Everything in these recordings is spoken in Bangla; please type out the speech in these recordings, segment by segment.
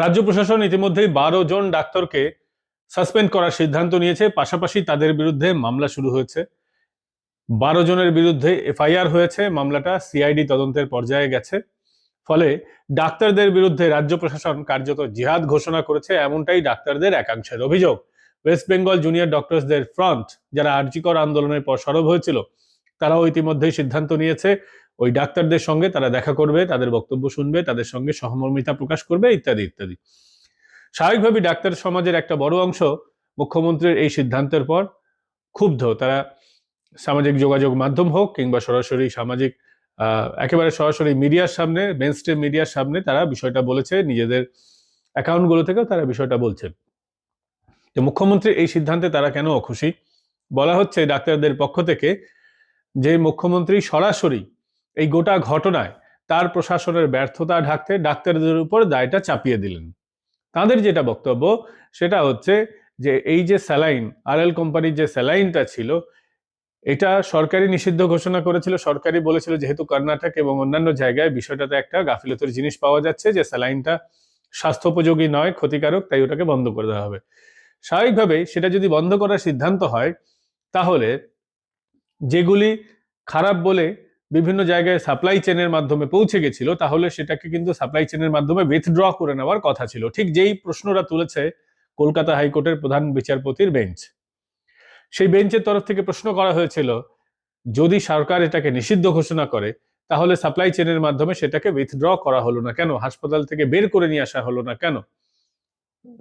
রাজ্য প্রশাসন ইতিমধ্যেই বারো জন ডাক্তারকে সাসপেন্ড করার সিদ্ধান্ত নিয়েছে। পাশাপাশি তাদের বিরুদ্ধে মামলা শুরু হয়েছে। বারো জনের বিরুদ্ধে এফআইআর হয়েছে। মামলাটা সিআইডি তদন্তের পর্যায়ে গেছে। ফলে ডাক্তারদের বিরুদ্ধে রাজ্য প্রশাসন কার্যত জিহাদ ঘোষণা করেছে। এমনটাই ডাক্তারদের একাংশের অভিযোগ। ওয়েস্ট বেঙ্গল জুনিয়র ডক্টরসদের ফ্রন্ট, যারা আর্জিকর আন্দোলনের পর সরব হয়েছিল, তারাও ইতিমধ্যেই সিদ্ধান্ত নিয়েছে। ওই ডাক্তারদের সঙ্গে তারা দেখা করবে, তাদের বক্তব্য শুনবে, তাদের সঙ্গে সহমর্মিতা প্রকাশ করবে, ইত্যাদি ইত্যাদি। স্বাভাবিকভাবেই ডাক্তার সমাজের একটা বড় অংশ মুখ্যমন্ত্রীর এই সিদ্ধান্তের পর ক্ষুব্ধ। তারা সামাজিক যোগাযোগ মাধ্যম হোক কিংবা সরাসরি সামাজিক একেবারে সরাসরি মিডিয়ার সামনে মেন স্ট্রিম মিডিয়ার সামনে তারা বিষয়টা বলেছে, নিজেদের অ্যাকাউন্টগুলো থেকেও তারা বিষয়টা বলছে। তো মুখ্যমন্ত্রীর এই সিদ্ধান্তে তারা কেন অখুশি? বলা হচ্ছে ডাক্তারদের পক্ষ থেকে যে মুখ্যমন্ত্রী সরাসরি এই গোটা ঘটনায় তার প্রশাসনের ব্যর্থতা ঢাকতে ডাক্তারদের উপর দায়টা চাপিয়ে দিলেন। তাদের যেটা বক্তব্য, সেটা হচ্ছে যে এই যে স্যালাইন আর এল কোম্পানির যে স্যালাইনটা ছিল, এটা সরকারি নিষিদ্ধ ঘোষণা করেছিল। সরকারি বলেছিল যেহেতু কর্ণাটক এবং অন্যান্য জায়গায় বিষয়টাতে একটা গাফিলতির জিনিস পাওয়া যাচ্ছে যে স্যালাইনটা স্বাস্থ্যোপযোগী নয়, ক্ষতিকারক, তাই ওটাকে বন্ধ করে দেওয়া হবে। স্বাভাবিকভাবে সেটা যদি বন্ধ করার সিদ্ধান্ত হয়, তাহলে যেগুলি খারাপ বলে বিভিন্ন জায়গায় সাপ্লাই চেনের মাধ্যমে পৌঁছে গেছিল, তাহলে সেটাকে কিন্তু সাপ্লাই চেনের মাধ্যমে উইথড্র করে নেওয়ার কথা ছিল। ঠিক যেই প্রশ্নটা তুলেছে কলকাতা হাইকোর্টের প্রধান বিচারপতির বেঞ্চ সেই বেঞ্চের তরফ থেকে প্রশ্ন করা হয়েছিল, যদি সরকার এটাকে নিষিদ্ধ ঘোষণা করে, তাহলে সাপ্লাই চেনের মাধ্যমে সেটাকে উইথড্র করা হলো না কেন? হাসপাতাল থেকে বের করে নিয়ে আসা হলো না কেন?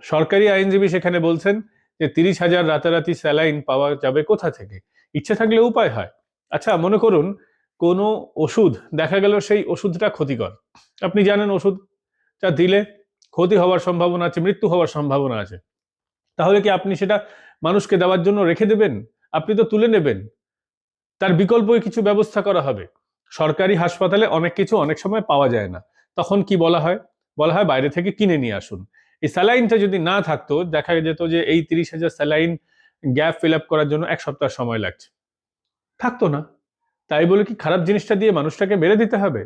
সরকারি আইনজীবী সেখানে বলছেন যে তিরিশ হাজার রাতারাতি স্যালাইন পাওয়া যাবে কোথা থেকে? ইচ্ছে থাকলে উপায় হয়। আচ্ছা মনে করুন কোনো ওষুধ, দেখা গেল সেই ওষুধটা ক্ষতিকর। আপনি জানেন ওষুধটা দিলে ক্ষতি হওয়ার সম্ভাবনা আছে, মৃত্যু হওয়ার সম্ভাবনা আছে। তাহলে কি আপনি সেটা মানুষকে দেওয়ার জন্য রেখে দেবেন? আপনি তো তুলে নেবেন। তার বিকল্পই কিছু ব্যবস্থা করা হবে। সরকারি হাসপাতালে অনেক কিছু অনেক সময় পাওয়া যায় না। তখন কি বলা হয়? বলা হয় বাইরে থেকে কিনে নিয়ে আসুন। এই স্যালাইনটা যদি না থাকতো, দেখা যেত যে এই তিরিশ হাজার স্যালাইন গ্যাপ ফিল আপ করার জন্য এক সপ্তাহ সময় লাগছে। থাকতো না। তাই বলে কি খারাপ জিনিসটা দিয়ে মানুষটাকে মেরে দিতে হবে?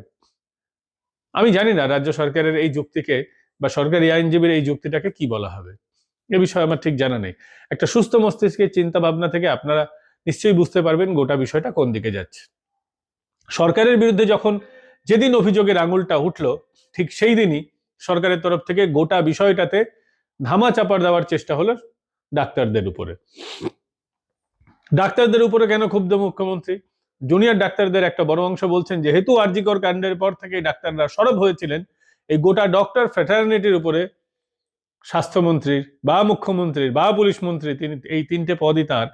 আমি জানি না রাজ্য সরকারের এই যুক্তিকে বা সরকারি আইনজীবীর এই যুক্তিটাকে কি বলা হবে। এ বিষয়ে আমার ঠিক জানা নেই। একটা সুস্থ মস্তিষ্কের চিন্তা ভাবনা থেকে আপনারা নিশ্চয়ই বুঝতে পারবেন গোটা বিষয়টা কোন দিকে যাচ্ছে। সরকারের বিরুদ্ধে যখন যেদিন অভিযোগের আঙুলটা উঠল, ঠিক সেই দিনই সরকারের তরফ থেকে গোটা বিষয়টাতে ধামা চাপার দেওয়ার চেষ্টা হলো ডাক্তারদের উপরে। ডাক্তারদের উপরে কেন ক্ষুব্ধ মুখ্যমন্ত্রী? জুনিয়র ডাক্তারদের একটা বড় অংশ বলছেন, যেহেতু আরজিকর কাণ্ডের পর থেকে ডাক্তাররা সরব হয়েছিলেন, এই গোটা ডক্টর ফ্র্যাটার্নিটির উপরে স্বাস্থ্যমন্ত্রীর বা মুখ্যমন্ত্রীর বা পুলিশ মন্ত্রী, তিনি এই তিনটে পদই তার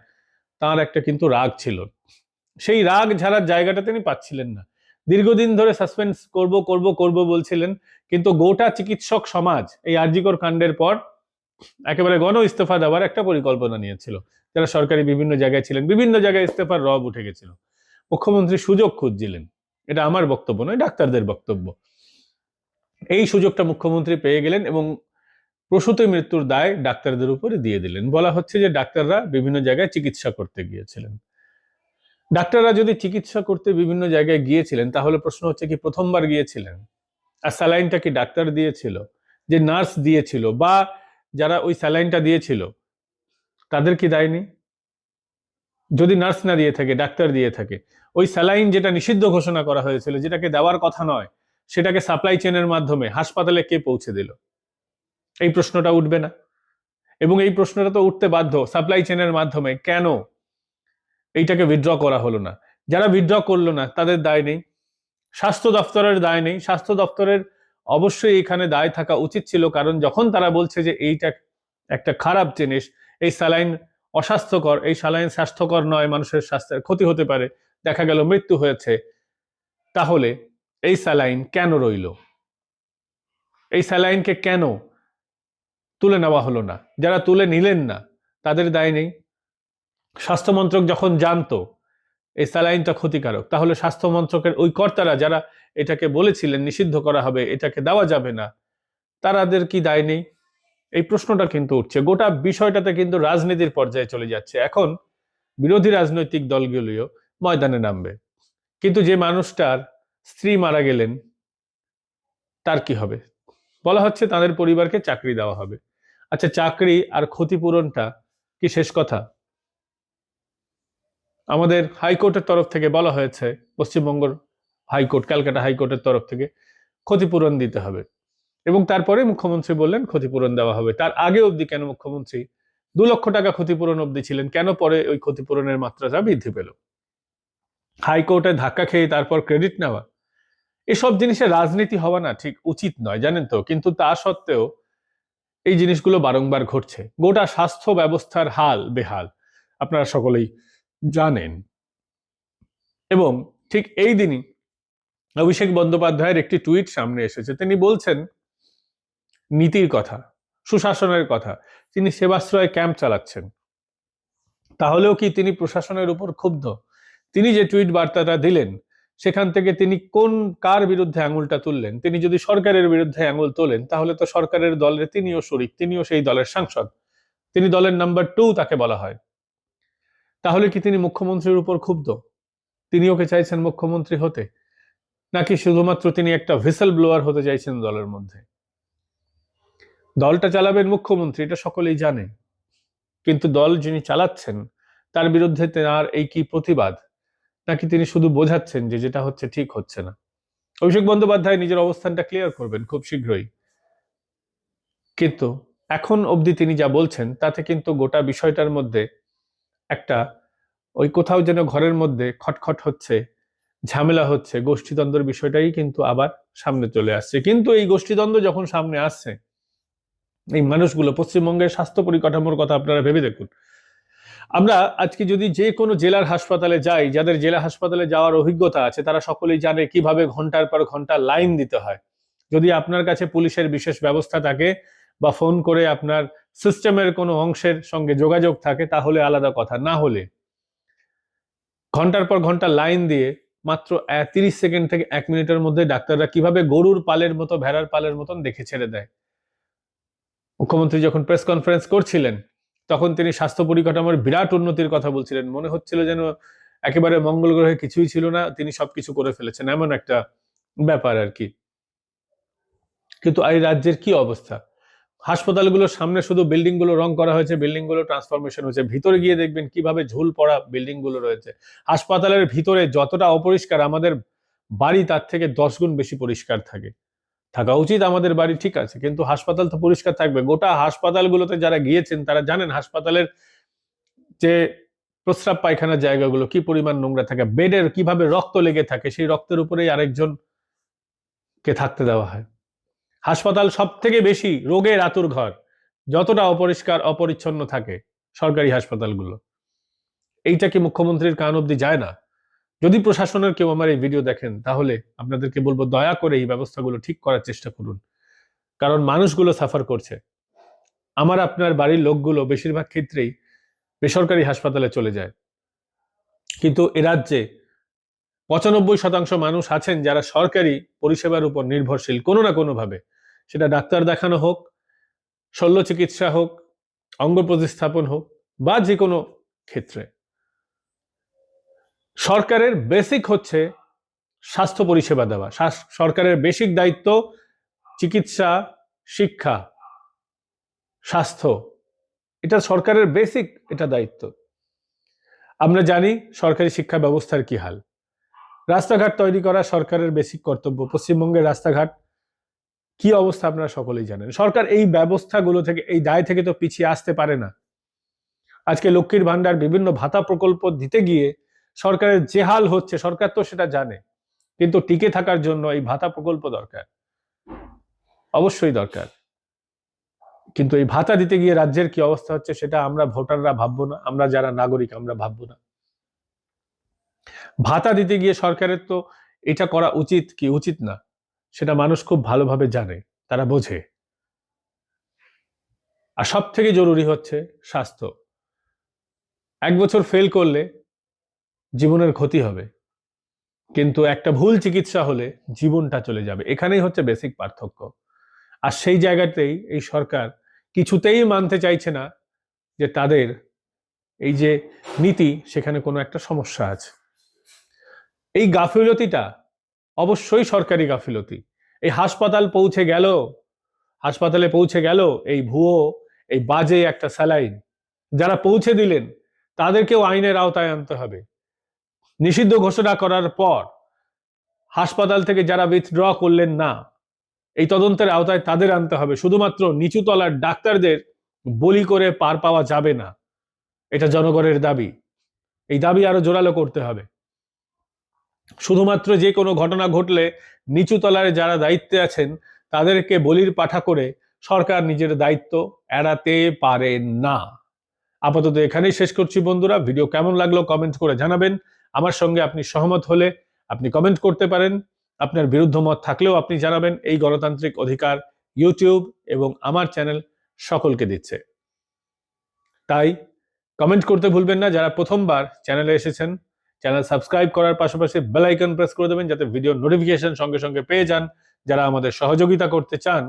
তার একটা কিন্তু রাগ ছিল। সেই রাগ ঝাড়ার জায়গাটা তিনি পাচ্ছিলেন না। দীর্ঘদিন ধরে সাসপেন্স করব করব করব বলছিলেন, কিন্তু গোটা চিকিৎসক সমাজ এই আরজিকর কাণ্ডের পর একেবারে গণ ইস্তফা দেওয়ার একটা পরিকল্পনা নিয়েছিল। যারা সরকারি বিভিন্ন জায়গায় ছিলেন, বিভিন্ন জায়গায় ইস্তফার রব উঠে গেছিল। মুখ্যমন্ত্রী সুযোগ খুঁজছিলেন। এটা আমার বক্তব্য নয়, ডাক্তারদের বক্তব্য। এই সুযোগটা মুখ্যমন্ত্রী পেয়ে গেলেন এবং প্রসূতি মৃত্যুর দায় ডাক্তারদের উপরে দিয়ে দিলেন। বলা হচ্ছে যে ডাক্তাররা বিভিন্ন জায়গায় চিকিৎসা করতে গিয়েছিলেন। ডাক্তাররা যদি চিকিৎসা করতে বিভিন্ন জায়গায় গিয়েছিলেন, তাহলে প্রশ্ন হচ্ছে কি প্রথমবার গিয়েছিলেন? আর স্যালাইনটা কি ডাক্তার দিয়েছিল? যে নার্স দিয়েছিল বা যারা ওই স্যালাইনটা দিয়েছিল, তাদের কি দায় নেই? যদি নার্স না দিয়ে থাকে, ডাক্তার দিয়ে থাকে ওই স্যালাইন যেটা নিষিদ্ধ ঘোষণা করা হয়েছিল, যেটাকে দেওয়ার কথা নয়, সেটাকে সাপ্লাই চেনের মাধ্যমে হাসপাতালে কে পৌঁছে দিল? এই প্রশ্নটা উঠবে না। এবং এই প্রশ্নটা তো উঠতে বাধ্য সাপ্লাই চেনের মাধ্যমে। কেন এইটাকে উইথড্র করা হলো না? যারা উইথড্র করল না, তাদের দায় নেই। স্বাস্থ্য দপ্তরের দায় নেই। স্বাস্থ্য দপ্তরের অবশ্যই এখানে দায় থাকা উচিত ছিল, কারণ যখন তারা বলছে যে এইটা একটা খারাপ জিনিস, এই স্যালাইন অস্বাস্থ্যকর, এই স্যালাইন স্বাস্থ্যকর নয়, মানুষের স্বাস্থ্যের ক্ষতি হতে পারে। দেখা গেল মৃত্যু হয়েছে, তাহলে এই স্যালাইন কেন রইল? এই স্যালাইনকে কেন তুলে নেওয়া হলো না? যারা তুলে নিলেন না, তাদের দায় নেই। স্বাস্থ্য মন্ত্রক যখন জানতো, এই স্যালাইনটা ক্ষতিকারক, তাহলে স্বাস্থ্য মন্ত্রকের ওই কর্তারা যারা এটাকে বলেছিলেন, নিষিদ্ধ করা হবে, এটাকে দেওয়া যাবে না, তারাদের কি দায় নেই? এই প্রশ্নটা কিন্তু উঠছে। গোটা বিষয়টাতে কিন্তু রাজনীতির পর্যায়ে চলে যাচ্ছে। এখন বিরোধী রাজনৈতিক দলগুলিও ময়দানে নামবে। কিন্তু যে মানুষটার স্ত্রী মারা গেলেন, তার কি হবে? বলা হচ্ছে তাদের পরিবারকে চাকরি দেওয়া হবে। আচ্ছা চাকরি আর ক্ষতিপূরণটা কি শেষ কথা? আমাদের হাইকোর্টের তরফ থেকে বলা হয়েছে পশ্চিমবঙ্গ হাইকোর্ট, ক্যালকাটা হাইকোর্টের তরফ থেকে ক্ষতিপূরণ দিতে হবে। এবং তারপরে মুখ্যমন্ত্রী বললেন, ক্ষতিপূরণ দেওয়া হবে। তার আগে অবধি কেন মুখ্যমন্ত্রী দু লক্ষ টাকা ক্ষতিপূরণ অবধি ছিলেন? কেন পরে ওই ক্ষতিপূরণের মাত্রাটা বৃদ্ধি পেল? হাইকোর্টে ধাক্কা খেয়ে তারপর ক্রেডিট নেওয়া। এসব জিনিসের রাজনীতি হওয়া না ঠিক উচিত নয়, জানেন তো? কিন্তু তা সত্ত্বেও এই জিনিসগুলো বারংবার ঘটছে। গোটা স্বাস্থ্য ব্যবস্থার হাল বেহাল, আপনারা সকলেই জানেন। এবং ঠিক এই দিনই অভিষেক বন্দ্যোপাধ্যায়ের একটি টুইট সামনে এসেছে। তিনি বলছেন, নীতির কথা, সুশাসনের কথা, তিনি সেবাশ্রয় ক্যাম্প চালাচ্ছেন। তাহলেও কি তিনি প্রশাসনের উপর ক্ষুব্ধ? তিনি যে টুইট বার্তাটা দিলেন, সেখান থেকে তিনি কোন, কার বিরুদ্ধে আঙুলটা তুললেন? তিনি যদি সরকারের বিরুদ্ধে আঙুল তোলেন, তাহলে তো সরকারের দলের, তিনিও শরিক, তিনিও সেই দলের সাংসদ। তিনি দলের নাম্বার টু তাকে বলা হয়। তাহলে কি তিনি মুখ্যমন্ত্রীর উপর ক্ষুব্ধ? তিনি ওকে চাইছেন মুখ্যমন্ত্রী হতে? নাকি শুধুমাত্র তিনি একটা ভিসেল ব্লোয়ার হতে চাইছেন দলের মধ্যে? দলটা চালাবেন মুখ্যমন্ত্রী, এটা সকলেই জানে। কিন্তু দল যিনি চালাচ্ছেন, তার বিরুদ্ধে তার এই কি প্রতিবাদ? নাকি তিনি শুধু বোঝাচ্ছেন যে যেটা হচ্ছে ঠিক হচ্ছে না। অভিষেক বন্দ্যোপাধ্যায় নিজের অবস্থানটা ক্লিয়ার করবেন খুব শীঘ্রই। কিন্তু এখন অবধি তিনি যা বলছেন, তাতে কিন্তু গোটা বিষয়টার মধ্যে একটা ওই কোথাও যেন ঘরের মধ্যে খটখট হচ্ছে, ঝামেলা হচ্ছে, গোষ্ঠীদ্বন্দ্বের বিষয়টাই কিন্তু আবার সামনে চলে আসছে। কিন্তু এই গোষ্ঠীদ্বন্দ্ব যখন সামনে আসছে, এই মানুষগুলো পশ্চিমবঙ্গের স্বাস্থ্য পরিকাঠামোর কথা আপনারা ভেবে দেখুন আমরা আজকে যদি যে কোনো জেলার হাসপাতালে যাই, যাদের জেলা হাসপাতালে যাওয়ার অভিজ্ঞতা আছে, তারা সকলেই জানে কীভাবে ঘণ্টার পর ঘণ্টা লাইন দিতে হয়। যদি আপনার কাছে পুলিশের বিশেষ ব্যবস্থা থাকে বা ফোন করে আপনার সিস্টেমের কোনো অংশের সঙ্গে যোগাযোগ থাকে, তাহলে আলাদা কথা। না হলে ঘণ্টার পর ঘণ্টা লাইন দিয়ে মাত্র তিরিশ সেকেন্ড থেকে এক মিনিটের মধ্যে ডাক্তাররা কীভাবে গরুর পালের মতো, ভেড়ার পালের মতন দেখে ছেড়ে দেয়। মুখ্যমন্ত্রী যখন প্রেস কনফারেন্স করছিলেন তখন তিনি স্বাস্থ্য পরিকাঠামোর বিরাট উন্নতির কথা বলছিলেন। মনে হচ্ছিল যেন একেবারে মঙ্গল গ্রহে কিছুই ছিল না, তিনি সবকিছু করে ফেলেছেন। এমন একটা ব্যাপার আর কি। কিন্তু এই রাজ্যের কি অবস্থা? হাসপাতালগুলোর সামনে শুধু বিল্ডিংগুলো রং করা হয়েছে বিল্ডিংগুলো ট্রান্সফরমেশন হয়েছে। ভিতরে গিয়ে দেখবেন কীভাবে ঝুল পড়া বিল্ডিংগুলো রয়েছে। হাসপাতালের ভিতরে যতটা অপরিষ্কার, আমাদের বাড়ি তার থেকে দশ গুণ বেশি পরিষ্কার থাকে। থাকা উচিত আমাদের বাড়ি ঠিক আছে, কিন্তু হাসপাতাল তো পরিষ্কার থাকবে। গোটা হাসপাতালগুলোতে যারা গিয়েছেন, তারা জানেন হাসপাতালের যে প্রস্রাব পায়খানার জায়গাগুলো, কি পরিমাণ নোংরা থাকে, বেডের কীভাবে রক্ত লেগে থাকে, সেই রক্তের উপরেই আরেকজন কে থাকতে দেওয়া হয়। হাসপাতাল সব থেকে বেশি রোগের আতুর ঘর, যতটা অপরিষ্কার, অপরিচ্ছন্ন থাকে সরকারি হাসপাতালগুলো। এইটা কি মুখ্যমন্ত্রীর কান অব্দি যায় না? যদি প্রশাসনের কেউ আমার এই ভিডিও দেখেন, তাহলে আপনাদেরকে বলব দয়া করে এই ব্যবস্থাগুলো ঠিক করার চেষ্টা করুন। কারণ মানুষগুলো সাফার করছে। আমার, আপনার বাড়ির লোকগুলো বেশিরভাগ ক্ষেত্রেই বেসরকারি হাসপাতালে চলে যায়। কিন্তু এ রাজ্যে পঁচানব্বই শতাংশ মানুষ আছেন যারা সরকারি পরিষেবার উপর নির্ভরশীল, কোনো না কোনোভাবে। সেটা ডাক্তার দেখানো হোক, শল্য চিকিৎসা হোক, অঙ্গ প্রতিস্থাপন হোক, বা যে কোনো ক্ষেত্রে। সরকারের বেসিক হচ্ছে স্বাস্থ্য পরিষেবা দেওয়া। সরকারের বেসিক দায়িত্ব চিকিৎসা, শিক্ষা, স্বাস্থ্য। এটা সরকারের বেসিক এটা দায়িত্ব। আমরা জানি সরকারি শিক্ষা ব্যবস্থার কি হাল। রাস্তাঘাট তৈরি করা সরকারের বেসিক কর্তব্য। পশ্চিমবঙ্গের রাস্তাঘাট কি অবস্থা আপনারা সকলেই জানেন। সরকার এই ব্যবস্থাগুলো থেকে, এই দায় থেকে তো পিছিয়ে আসতে পারে না। আজকে লক্ষ্মীর ভান্ডার বিভিন্ন ভাতা প্রকল্প দিতে গিয়ে সরকারের যে হাল হচ্ছে, সরকার তো সেটা জানে, কিন্তু টিকে থাকার জন্য এই ভাতা প্রকল্প দরকার। অবশ্যই দরকার। কিন্তু এই ভাতা দিতে গিয়ে রাজ্যের কি অবস্থা হচ্ছে, সেটা আমরা ভোটাররা ভাববো না, আমরা যারা নাগরিক, আমরা ভাববো না। ভাতা দিতে গিয়ে সরকারের তো এটা করা উচিত কি, উচিত না, সেটা মানুষ খুব ভালোভাবে জানে, তারা বোঝে। আর সব থেকে জরুরি হচ্ছে স্বাস্থ্য। এক বছর ফেল করলে জীবনের ক্ষতি হবে। কিন্তু একটা ভুল চিকিৎসা হলে জীবনটা চলে যাবে। এখানেই হচ্ছে বেসিক পার্থক্য। আর সেই জায়গাতেই এই সরকার কিছুতেই মানতে চাইছে না যে তাদের এই যে নীতি, সেখানে কোনো একটা সমস্যা আছে। এই গাফিলতিটা অবশ্যই সরকারি গাফিলতি। এই হাসপাতাল পৌঁছে গেল, হাসপাতালে পৌঁছে গেল এই ভুয়ো, এই বাজে একটা স্যালাইন। যারা পৌঁছে দিলেন, তাদেরকেও আইনের আওতায় আনতে হবে। নিষিদ্ধ ঘোষণা করার পর হাসপাতাল থেকে যারা উইথড্র করলেন না, এই তদন্তের আওতায় তাদের আনতে হবে। শুধুমাত্র নিচু তলার ডাক্তারদের বলি করে পার পাওয়া যাবে না। এটা জনগণের দাবি। এই দাবি আরও জোরালো করতে হবে। শুধুমাত্র যে কোনো ঘটনা ঘটলে নিচু তলার যারা দায়িত্বে আছেন, তাদেরকে বলির পাঠা করে সরকার নিজের দায়িত্ব এড়াতে পারে না। আপাতত এখানেই শেষ করছি বন্ধুরা। ভিডিও কেমন লাগল কমেন্ট করে জানাবেন। আমার সঙ্গে আপনি সহমত হলে আপনি কমেন্ট করতে পারেন। আপনার বিরুদ্ধ মত থাকলেও আপনি জানাবেন। এই গণতান্ত্রিক অধিকার ইউটিউব এবং আমার চ্যানেল সকলকে দিচ্ছে। তাই কমেন্ট করতে ভুলবেন না। যারা প্রথমবার চ্যানেলে এসেছেন চ্যানেল সাবস্ক্রাইব করার পাশাপাশি বেল আইকন প্রেস করে দেবেন যাতে ভিডিও নোটিফিকেশন সঙ্গে সঙ্গে পেয়ে যান। যারা আমাদের সহযোগিতা করতে চান,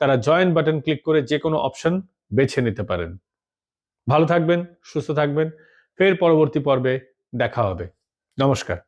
তারা জয়েন বাটন ক্লিক করে যে কোনো অপশন বেছে নিতে পারেন। ভালো থাকবেন, সুস্থ থাকবেন। ফের পরবর্তী পর্বে দেখা হবে। নমস্কার।